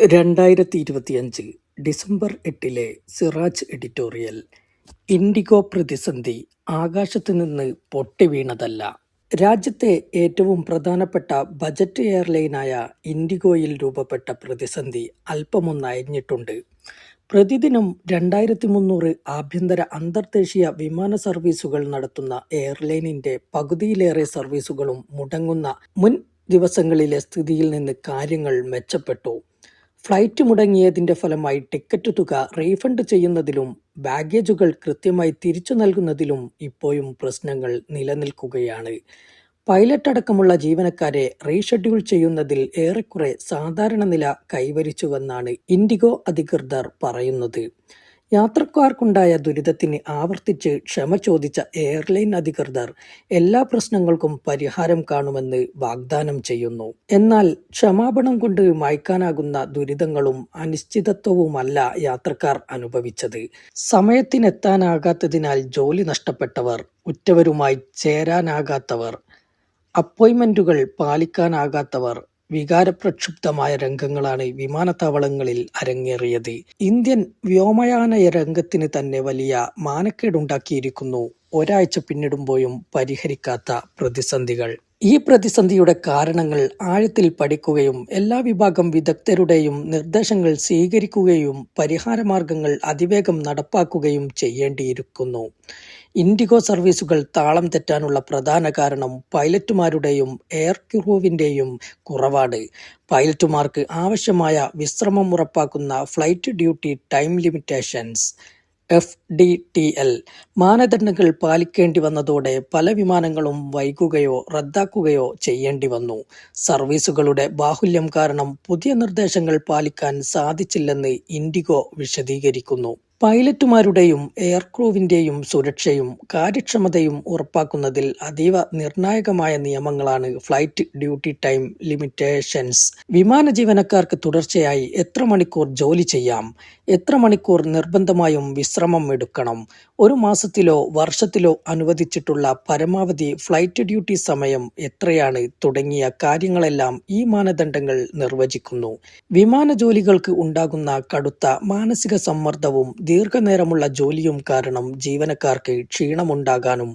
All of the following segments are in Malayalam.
രണ്ടായിരത്തി ഇരുപത്തിയഞ്ച് ഡിസംബർ എട്ടിലെ സിറാജ് എഡിറ്റോറിയൽ ഇൻഡിഗോ പ്രതിസന്ധി ആകാശത്ത് നിന്ന് പൊട്ടിവീണതല്ല രാജ്യത്തെ ഏറ്റവും പ്രധാനപ്പെട്ട ബജറ്റ് എയർലൈനായ ഇൻഡിഗോയിൽ രൂപപ്പെട്ട പ്രതിസന്ധി അല്പമൊന്ന് അയഞ്ഞിട്ടുണ്ട്. പ്രതിദിനം രണ്ടായിരത്തി മുന്നൂറ് ആഭ്യന്തര അന്തർദേശീയ വിമാന സർവീസുകൾ നടത്തുന്ന എയർലൈനിന്റെ പകുതിയിലേറെ സർവീസുകളും മുടങ്ങുന്ന മുൻ ദിവസങ്ങളിലെ സ്ഥിതിയിൽ നിന്ന് കാര്യങ്ങൾ മെച്ചപ്പെട്ടു. ഫ്ലൈറ്റ് മുടങ്ങിയതിന്റെ ഫലമായി ടിക്കറ്റ് തുക റീഫണ്ട് ചെയ്യുന്നതിലും ബാഗേജുകൾ കൃത്യമായി തിരിച്ചു നൽകുന്നതിലും ഇപ്പോഴും പ്രശ്നങ്ങൾ നിലനിൽക്കുകയാണ്. പൈലറ്റ് അടക്കമുള്ള ജീവനക്കാരെ റീഷെഡ്യൂൾ ചെയ്യുന്നതിൽ ഏറെക്കുറെ സാധാരണ നില കൈവരിച്ചുവെന്നാണ് ഇൻഡിഗോ അധികൃതർ പറയുന്നത്. യാത്രക്കാർക്കുണ്ടായ ദുരിതത്തിന് ആവർത്തിച്ച് ക്ഷമ ചോദിച്ച എയർലൈൻ അധികൃതർ എല്ലാ പ്രശ്നങ്ങൾക്കും പരിഹാരം കാണുമെന്ന് വാഗ്ദാനം ചെയ്യുന്നു. എന്നാൽ ക്ഷമാപണം കൊണ്ട് മായ്ക്കാനാകുന്ന ദുരിതങ്ങളും അനിശ്ചിതത്വവുമല്ല യാത്രക്കാർ അനുഭവിച്ചത്. സമയത്തിനെത്താനാകാത്തതിനാൽ ജോലി നഷ്ടപ്പെട്ടവർ ഉറ്റവരുമായി ചേരാനാകാത്തവർ അപ്പോയിന്റ്മെന്റുകൾ പാലിക്കാനാകാത്തവർ വികാരപ്രക്ഷുബ്ധമായ രംഗങ്ങളാണ് വിമാനത്താവളങ്ങളിൽ അരങ്ങേറിയത്. ഇന്ത്യൻ വ്യോമയാന രംഗത്തിന് തന്നെ വലിയ മാനക്കേടുണ്ടാക്കിയിരിക്കുന്നു. ഒരാഴ്ച പിന്നിടുമ്പോഴും പരിഹരിക്കാത്ത പ്രതിസന്ധികൾ. ഈ പ്രതിസന്ധിയുടെ കാരണങ്ങൾ ആഴത്തിൽ പഠിക്കുകയും എല്ലാ വിഭാഗം വിദഗ്ധരുടെയും നിർദ്ദേശങ്ങൾ സ്വീകരിക്കുകയും പരിഹാരമാർഗങ്ങൾ അതിവേഗം നടപ്പാക്കുകയും ചെയ്യേണ്ടിയിരിക്കുന്നു. ഇൻഡിഗോ സർവീസുകൾ താളം തെറ്റാനുള്ള പ്രധാന കാരണം പൈലറ്റുമാരുടെയും എയർ ക്രൂവിന്റെയും കുറവാണ്. പൈലറ്റുമാർക്ക് ആവശ്യമായ വിശ്രമം ഉറപ്പാക്കുന്ന flight duty time limitations F D T L മാനദണ്ഡങ്ങൾ പാലിക്കേണ്ടി വന്നതോടെ പല വിമാനങ്ങളും വൈകുകയോ റദ്ദാക്കുകയോ ചെയ്യേണ്ടി വന്നു. സർവീസുകളുടെ ബാഹുല്യം കാരണം പുതിയ നിർദ്ദേശങ്ങൾ പാലിക്കാൻ സാധിച്ചില്ലെന്ന് ഇൻഡിഗോ വിശദീകരിക്കുന്നു. പൈലറ്റുമാരുടെയും എയർക്രൂവിന്റെയും സുരക്ഷയും കാര്യക്ഷമതയും ഉറപ്പാക്കുന്നതിൽ അതീവ നിർണായകമായ നിയമങ്ങളാണ് ഫ്ലൈറ്റ് ഡ്യൂട്ടി ടൈം ലിമിറ്റേഷൻസ്. വിമാന ജീവനക്കാർക്ക് തുടർച്ചയായി എത്ര മണിക്കൂർ ജോലി ചെയ്യാം? എത്ര മണിക്കൂർ നിർബന്ധമായും വിശ്രമം എടുക്കണം? ഒരു മാസത്തിലോ വർഷത്തിലോ അനുവദിച്ചിട്ടുള്ള പരമാവധി ഫ്ലൈറ്റ് ഡ്യൂട്ടി സമയം എത്രയാണ്? തുടങ്ങിയ കാര്യങ്ങളെല്ലാം ഈ മാനദണ്ഡങ്ങൾ നിർവചിക്കുന്നു. വിമാന ജോലികൾക്ക് ഉണ്ടാകുന്ന കടുത്ത മാനസിക സമ്മർദ്ദവും ദീർഘനേരമുള്ള ജോലിയും കാരണം ജീവനക്കാർക്ക് ക്ഷീണമുണ്ടാകാനും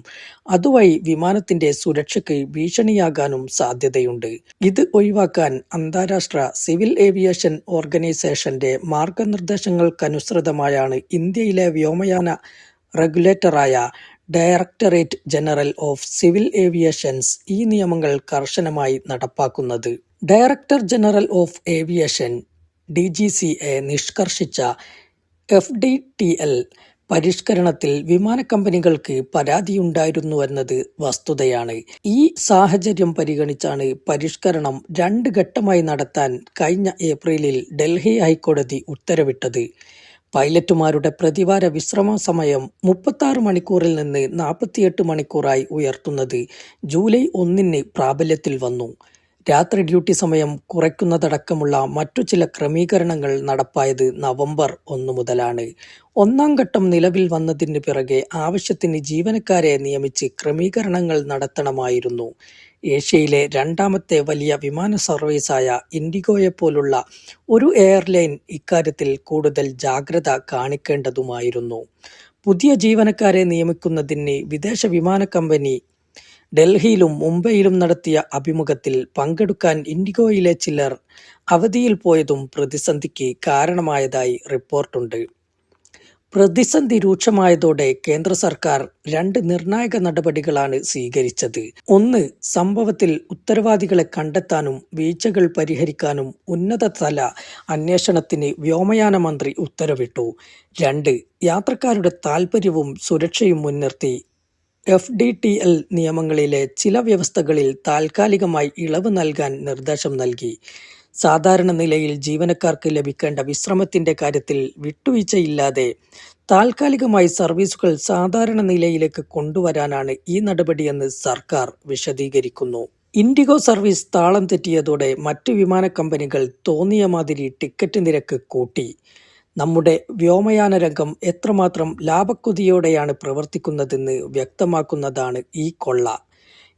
അതുവഴി വിമാനത്തിന്റെ സുരക്ഷയ്ക്ക് ഭീഷണിയാകാനും സാധ്യതയുണ്ട്. ഇത് ഒഴിവാക്കാൻ അന്താരാഷ്ട്ര സിവിൽ ഏവിയേഷൻ ഓർഗനൈസേഷന്റെ മാർഗനിർദ്ദേശങ്ങൾക്കനുസൃതമായാണ് ഇന്ത്യയിലെ വ്യോമയാന റെഗുലേറ്ററായ directorate general of civil aviations ഈ നിയമങ്ങൾ കർശനമായി നടപ്പാക്കുന്നത്. Director general of aviation D G C A നിഷ്കർഷിച്ച F D T L പരിഷ്കരണത്തിൽ വിമാന കമ്പനികൾക്ക് പരാതിയുണ്ടായിരുന്നുവെന്നത് വസ്തുതയാണ്. ഈ സാഹചര്യം പരിഗണിച്ചാണ് പരിഷ്കരണം രണ്ട് ഘട്ടമായി നടത്താൻ കഴിഞ്ഞ ഏപ്രിലിൽ ഡൽഹി ഹൈക്കോടതി ഉത്തരവിട്ടത്. പൈലറ്റുമാരുടെ പ്രതിവാര വിശ്രമ സമയം മുപ്പത്താറ് മണിക്കൂറിൽ നിന്ന് നാൽപ്പത്തിയെട്ട് മണിക്കൂറായി ഉയർത്തുന്നത് ജൂലൈ ഒന്നിന് പ്രാബല്യത്തിൽ വന്നു. രാത്രി ഡ്യൂട്ടി സമയം കുറയ്ക്കുന്നതടക്കമുള്ള മറ്റു ചില ക്രമീകരണങ്ങൾ നടപ്പായത് നവംബർ ഒന്നു മുതലാണ്. ഒന്നാം ഘട്ടം നിലവിൽ വന്നതിന് പിറകെ ആവശ്യത്തിന് ജീവനക്കാരെ നിയമിച്ച് ക്രമീകരണങ്ങൾ നടത്തണമായിരുന്നു. ഏഷ്യയിലെ രണ്ടാമത്തെ വലിയ വിമാന സർവീസായ ഇൻഡിഗോയെപ്പോലുള്ള ഒരു എയർലൈൻ ഇക്കാര്യത്തിൽ കൂടുതൽ ജാഗ്രത കാണിക്കേണ്ടതുമായിരുന്നു. പുതിയ ജീവനക്കാരെ നിയമിക്കുന്നതിന് വിദേശ വിമാന കമ്പനി ഡൽഹിയിലും മുംബൈയിലും നടത്തിയ അഭിമുഖത്തിൽ പങ്കെടുക്കാൻ ഇൻഡിഗോയിലെ ചിലർ അവധിയിൽ പോയതും പ്രതിസന്ധിക്ക് കാരണമായതായി റിപ്പോർട്ടുണ്ട്. പ്രതിസന്ധി രൂക്ഷമായതോടെ കേന്ദ്ര സർക്കാർ രണ്ട് നിർണായക നടപടികളാണ് സ്വീകരിച്ചത്. ഒന്ന് സംഭവത്തിൽ ഉത്തരവാദികളെ കണ്ടെത്താനും വീഴ്ചകൾ പരിഹരിക്കാനും ഉന്നതതല അന്വേഷണത്തിന് വ്യോമയാന മന്ത്രി ഉത്തരവിട്ടു. രണ്ട് യാത്രക്കാരുടെ താൽപ്പര്യവും സുരക്ഷയും മുൻനിർത്തി എഫ് ഡി ടി എൽ നിയമങ്ങളിലെ ചില വ്യവസ്ഥകളിൽ താൽക്കാലികമായി ഇളവ് നൽകാൻ നിർദ്ദേശം നൽകി. സാധാരണ നിലയിൽ ജീവനക്കാർക്ക് ലഭിക്കേണ്ട വിശ്രമത്തിന്റെ കാര്യത്തിൽ വിട്ടുവീഴ്ചയില്ലാതെ താൽക്കാലികമായി സർവീസുകൾ സാധാരണ നിലയിലേക്ക് കൊണ്ടുവരാനാണ് ഈ നടപടിയെന്ന് സർക്കാർ വിശദീകരിക്കുന്നു. ഇൻഡിഗോ സർവീസ് താളം തെറ്റിയതോടെ മറ്റ് വിമാന കമ്പനികൾ തോന്നിയ മാതിരി ടിക്കറ്റ് നിരക്ക് കൂട്ടി. നമ്മുടെ വ്യോമയാന രംഗം എത്രമാത്രം ലാഭക്കൊതിയോടെയാണ് പ്രവർത്തിക്കുന്നതെന്ന് വ്യക്തമാക്കുന്നതാണ് ഈ കൊള്ള.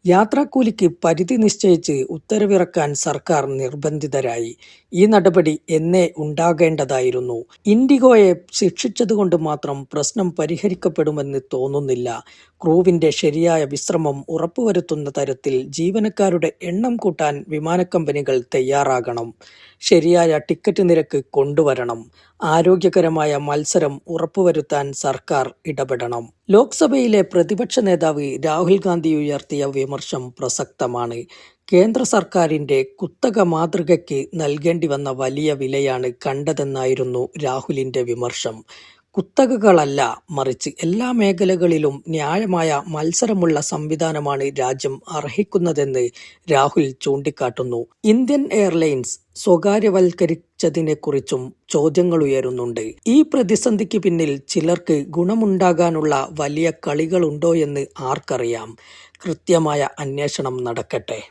യാത്രാക്കൂലിക്ക് പരിധി നിശ്ചയിച്ച് ഉത്തരവിറക്കാൻ സർക്കാർ നിർബന്ധിതരായി. ഈ നടപടി എന്നേ ഉണ്ടാകേണ്ടതായിരുന്നു. ഇൻഡിഗോയെ ശിക്ഷിച്ചതുകൊണ്ട് മാത്രം പ്രശ്നം പരിഹരിക്കപ്പെടുമെന്ന് തോന്നുന്നില്ല. ക്രൂവിന്റെ ശരിയായ വിശ്രമം ഉറപ്പുവരുത്തുന്ന തരത്തിൽ ജീവനക്കാരുടെ എണ്ണം കൂട്ടാൻ വിമാനക്കമ്പനികൾ തയ്യാറാകണം. ശരിയായ ടിക്കറ്റ് നിരക്ക് കൊണ്ടുവരണം. ആരോഗ്യകരമായ മത്സരം ഉറപ്പുവരുത്താൻ സർക്കാർ ഇടപെടണം. ലോക്സഭയിലെ പ്രതിപക്ഷ നേതാവ് രാഹുൽ ഗാന്ധി ഉയർത്തിയ വിമർശം പ്രസക്തമാണ്. കേന്ദ്ര സർക്കാരിന്റെ കുത്തക മാതൃകയ്ക്ക് നൽകേണ്ടി വന്ന വലിയ വിലയാണ് കണ്ടതെന്നായിരുന്നു രാഹുലിന്റെ വിമർശം. കുത്തകകളല്ല മറിച്ച് എല്ലാ മേഖലകളിലും ന്യായമായ മത്സരമുള്ള സംവിധാനമാണ് രാജ്യം അർഹിക്കുന്നതെന്ന് രാഹുൽ ചൂണ്ടിക്കാട്ടുന്നു. ഇന്ത്യൻ എയർലൈൻസ് സ്വകാര്യവൽക്കരിച്ചതിനെക്കുറിച്ചും ചോദ്യങ്ങളുയരുന്നുണ്ട് ഈ പ്രതിസന്ധിക്ക് പിന്നിൽ ചിലർക്ക് ഗുണമുണ്ടാകാനുള്ള വലിയ കളികളുണ്ടോയെന്ന് ആർക്കറിയാം. കൃത്യമായ അന്വേഷണം നടക്കട്ടെ.